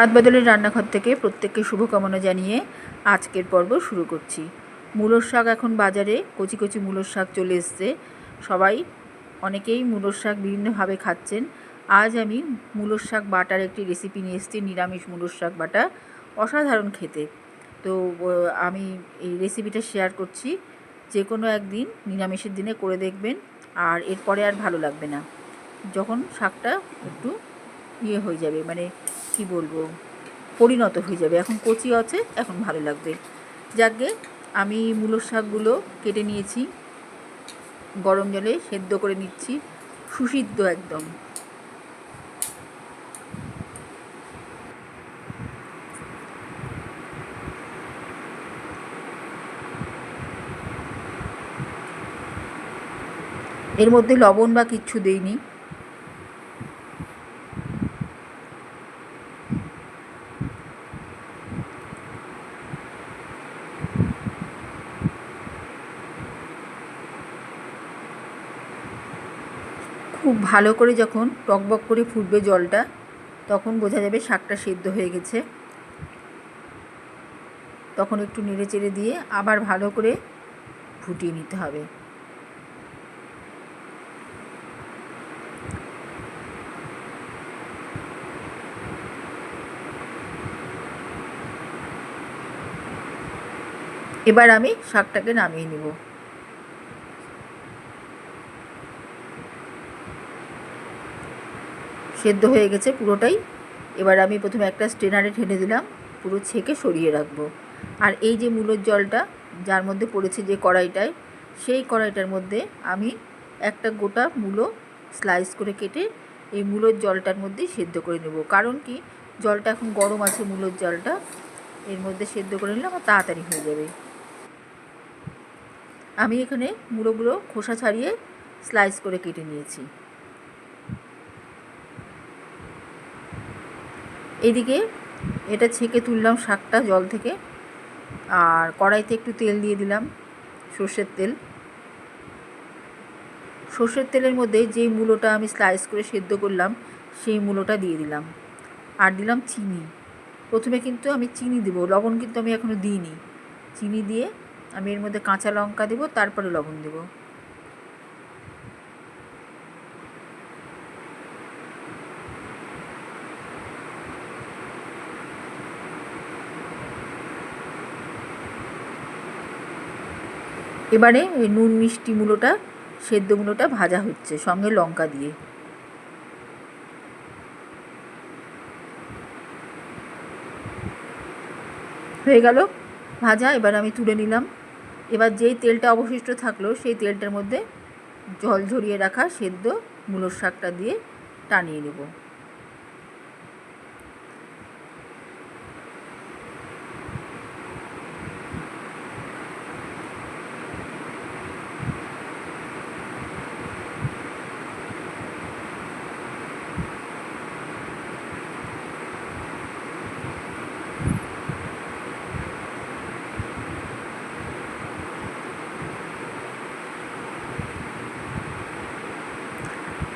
হাত বদলের রান্নাঘর থেকে প্রত্যেককে শুভকামনা জানিয়ে আজকের পর্ব শুরু করছি। মূলোর শাক এখন বাজারে, কচি কচি মূলোর শাক চলে এসছে। সবাই অনেকেই মূলোর শাক বিভিন্নভাবে খাচ্ছেন। আজ আমি মূলোর শাক বাটার একটি রেসিপি নিয়ে এসেছি, নিরামিষ মূলোর শাক বাটা, অসাধারণ খেতে। তো আমি এই রেসিপিটা শেয়ার করছি। যে কোনো একদিন, নিরামিষের দিনে করে দেখবেন, আর এরপরে আর ভালো লাগবে না। যখন শাকটা একটু ইয়ে হয়ে যাবে মানে কি বলব? পরিণত হয়ে যাবে। এখন কচি আছে, এখন ভালো লাগবে। যাকে আমি মূলোর শাকগুলো কেটে নিয়েছি। গরম জলে সেদ্ধ করে নিচ্ছি। সুসিদ্ধ একদম। এর মধ্যে লবণ বা কিচ্ছু দেইনি। খুব ভালো করে যখন টকবক করে ফুটবে জলটা, তখন বোঝা যাবে শাকটা সেদ্ধ হয়ে গেছে। তখন একটু নেড়ে চেড়ে দিয়ে আবার ভালো করে ফুটিয়ে নিতে হবে। এবার আমি শাকটাকে নামিয়ে নেব। সেদ্ধ হয়ে গেছে পুরোটাই। এবার আমি প্রথমে একটা স্ট্রেনারে ঢেলে দিলাম, পুরো ছেঁকে সরিয়ে রাখব। আর এই যে মূলোর জলটা, যার মধ্যে পড়েছে যে কড়াইটায়, সেই কড়াইটার মধ্যে আমি একটা গোটা মূলো স্লাইস করে কেটে এই মূলোর জলটার মধ্যেই সেদ্ধ করে নেব। কারণ কি? জলটা এখন গরম আছে মূলোর জলটা, এর মধ্যে সেদ্ধ করে নিলে আমার তাড়াতাড়ি হয়ে যাবে। আমি এখানে মুড়োগুলো খোসা ছাড়িয়ে স্লাইস করে কেটে নিয়েছি। এদিকে এটা ছেঁকে তুললাম শাকটা জল থেকে। আর কড়াইতে একটু তেল দিয়ে দিলাম, সর্ষের তেল। সর্ষের তেলের মধ্যে যেই মূলোটা আমি স্লাইস করে সেদ্ধ করলাম, সেই মূলোটা দিয়ে দিলাম। আর দিলাম চিনি। প্রথমে কিন্তু আমি চিনি দেবো, লবণ কিন্তু আমি এখনও দিইনি। চিনি দিয়ে আমি এর মধ্যে কাঁচা লঙ্কা দেবো, তারপরে লবণ দেবো। এবারে নুন মিষ্টি মূলোটা, সেদ্ধ মূলোটা ভাজা হচ্ছে, সঙ্গে লঙ্কা দিয়ে। হয়ে গেল ভাজা, এবার আমি তুলে নিলাম। এবার যেই তেলটা অবশিষ্ট থাকল, সেই তেলটার মধ্যে জল ঝরিয়ে রাখা সেদ্ধ মূলোর শাকটা দিয়ে টানিয়ে নেব।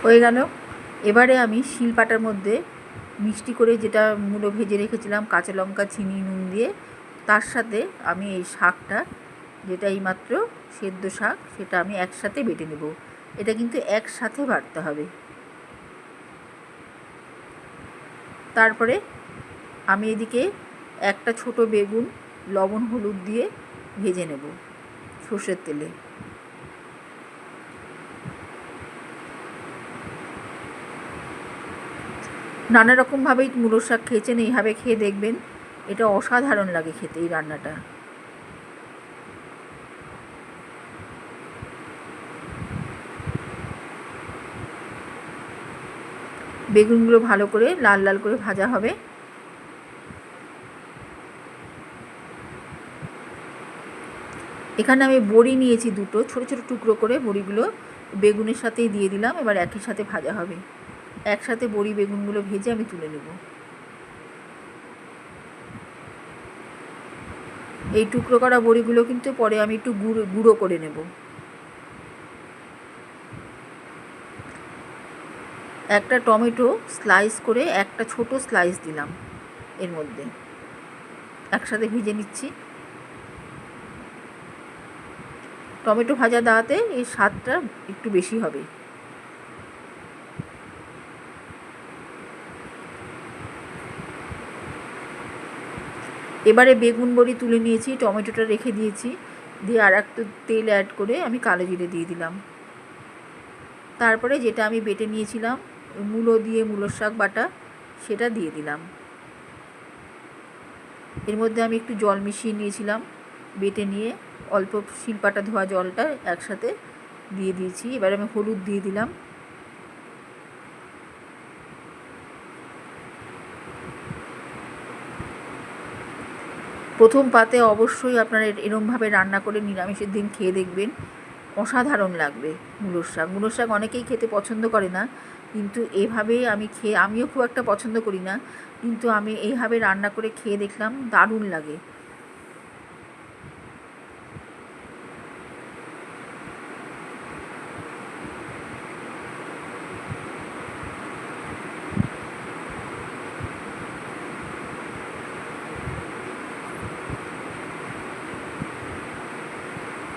হয়ে গেল। এবারে আমি শিলপাটার মধ্যে মিষ্টি করে যেটা মূলো ভেজে রেখেছিলাম, কাঁচা লঙ্কা, চিনি, নুন দিয়ে, তার সাথে আমি এই শাকটা, যেটা এইমাত্র সেদ্ধ শাক, সেটা আমি একসাথে বেটে নেব। এটা কিন্তু একসাথে বাটতে হবে। তারপরে আমি এদিকে একটা ছোট বেগুন, লবণ, হলুদ দিয়ে ভেজে নেব সর্ষের তেলে। নানা রকমভাবেই মূলোর শাক খেয়েছেন, এইভাবে খেয়ে দেখবেন, এটা অসাধারণ লাগে খেতে এই রান্নাটা। বেগুনগুলো ভালো করে, লাল লাল করে ভাজা হবে। এখানে আমি বড়ি নিয়েছি দুটো, ছোট ছোট টুকরো করে বড়িগুলো, বেগুনের সাথেই দিয়ে দিলাম, এবার একই সাথে ভাজা হবে। একসাথে বড়ি বেগুনগুলো ভেজে আমি তুলে নেব। এই টুকরো করা বড়িগুলো কিন্তু পরে আমি একটু গুঁড়ো গুঁড়ো করে নেব। একটা টমেটো স্লাইস করে একটা ছোট স্লাইস দিলাম এর মধ্যে। একসাথে ভেজে নিচ্ছি। টমেটো ভাজা দেওয়াতে এর স্বাদটা একটু বেশি হবে। এবারে বেগুন বড়ি তুলে নিয়েছি, টমেটোটা রেখে দিয়েছি। দিয়ে আর একটু তেল অ্যাড করে আমি কালো জিরে দিয়ে দিলাম। তারপরে যেটা আমি বেটে নিয়েছিলাম, মূলো দিয়ে মূলোর শাক বাটা, সেটা দিয়ে দিলাম। এর মধ্যে আমি একটু জল মিশিয়ে নিয়েছিলাম, বেটে নিয়ে অল্প শিলপাটা ধোয়া জলটা একসাথে দিয়ে দিয়েছি। এবার আমি হলুদ দিয়ে দিলাম। প্রথম পাতে অবশ্যই আপনারা এরমভাবে রান্না করে নিরামিষের দিন খেয়ে দেখবেন। অসাধারণ লাগবে মূলোর শাক। মূলোর শাক অনেকেই খেতে পছন্দ করে না, কিন্তু এভাবে আমি খেয়ে আমিও খুব একটা পছন্দ করি না, কিন্তু আমি এইভাবে রান্না করে খেয়ে দেখলাম দারুণ লাগে।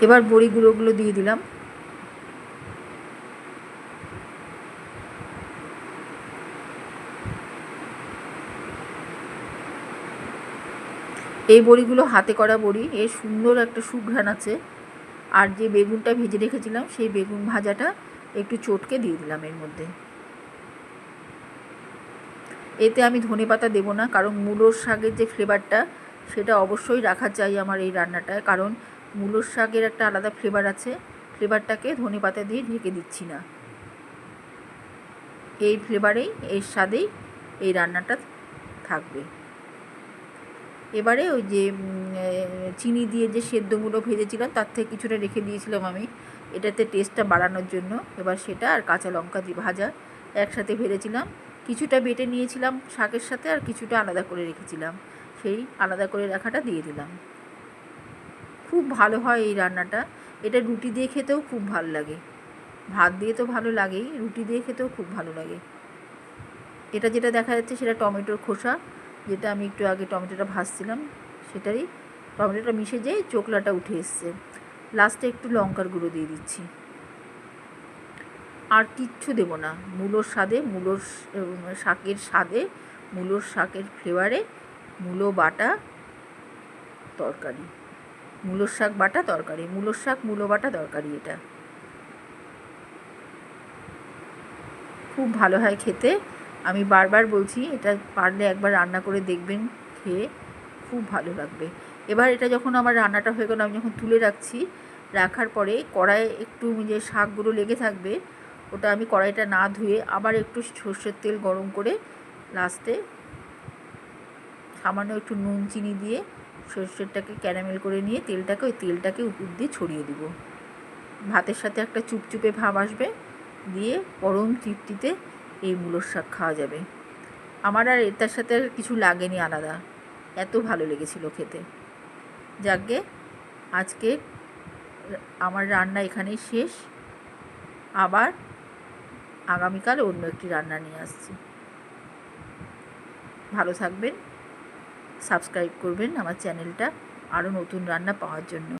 এবার বড়ি গুঁড়োগুলো দিয়ে দিলাম। এই বড়িগুলো হাতে করা বড়ি, এর সুন্দর একটা সুঘ্রাণ আছে। আর যে বেগুনটা ভেজে রেখেছিলাম, সেই বেগুন ভাজাটা একটু চটকে দিয়ে দিলাম এর মধ্যে। এতে আমি ধনে পাতা দেবো না, কারণ মূলোর শাকের যে ফ্লেভারটা সেটা অবশ্যই রাখা চাই আমার এই রান্নাটায়, কারণ মূলোর শাকের একটা আলাদা ফ্লেভার আছে। ফ্লেভারটাকে ধনে পাতা দিয়ে ঢেকে দিচ্ছি না। এই ফ্লেভারেই এর স্বাদেই এই রান্নাটা থাকবে। এবারে ওই যে চিনি দিয়ে যে সেদ্ধগুলো ভেজেছিলাম, তার থেকে কিছুটা রেখে দিয়েছিলাম আমি। এটাতে টেস্টটা বাড়ানোর জন্য। এবার সেটা আর কাঁচা লঙ্কা দিয়ে ভাজা একসাথে ভেজেছিলাম। কিছুটা বেটে নিয়েছিলাম শাকের সাথে আর কিছুটা আলাদা করে রেখেছিলাম। সেই আলাদা করে রাখাটা দিয়ে দিলাম। খুব ভালো হয় এই রান্নাটা। এটা রুটি দিয়ে খেতেও খুব ভালো লাগে। ভাত দিয়ে তো ভালো লাগেই, রুটি দিয়ে খেতেও খুব ভালো লাগে। এটা যেটা দেখা যাচ্ছে সেটা টমেটোর খোসা, যেটা আমি একটু আগে টমেটোটা ভাজছিলাম, সেটারই টমেটোটা মিশে যেয়ে চোকলাটা উঠে এসছে। লাস্টে একটু লঙ্কার গুঁড়ো দিয়ে দিচ্ছি। আর কিচ্ছু দেবো না। মূলোর স্বাদে, মূলোর শাকের স্বাদে, মূলোর শাকের ফ্লেভারে মূলো, বাটা, তরকারি। মূলোর শাক বাটা তরকারি, মূলোর শাক, মূলো বাটা তরকারি এটা। খুব ভালো হয় খেতে। আমি বারবার বলছি, এটা পারলে একবার রান্না করে দেখবেন, খেয়ে খুব ভালো লাগবে। এবার এটা যখন আমার রান্নাটা হয়ে গেল, আমি যখন তুলে রাখছি, রাখার পরে কড়াইয়ে একটু যে শাকগুলো লেগে থাকবে, ওটা আমি কড়াইটা না ধুয়ে আবার একটু সর্ষের তেল গরম করে লাস্টে সামান্য একটু নুন, চিনি দিয়ে সর্ষেরটাকে ক্যারামেল করে নিয়ে তেলটাকে ওই তেলটাকে উপর দিয়ে ছড়িয়ে দিব। ভাতের সাথে একটা চুপচুপে ভাব আসবে, দিয়ে পরম তৃপ্তিতে এই মূলোর শাক খাওয়া যাবে। আমার আর এটার সাথে আর কিছু লাগেনি আলাদা। এত ভালো লেগেছিল খেতে। যাকে আজকে আমার রান্না এখানেই শেষ। আবার আগামীকাল অন্য একটি রান্না নিয়ে আসছি। ভালো থাকবেন। সাবস্ক্রাইব করবেন আমার চ্যানেলটা আরও নতুন রান্না পাওয়ার জন্য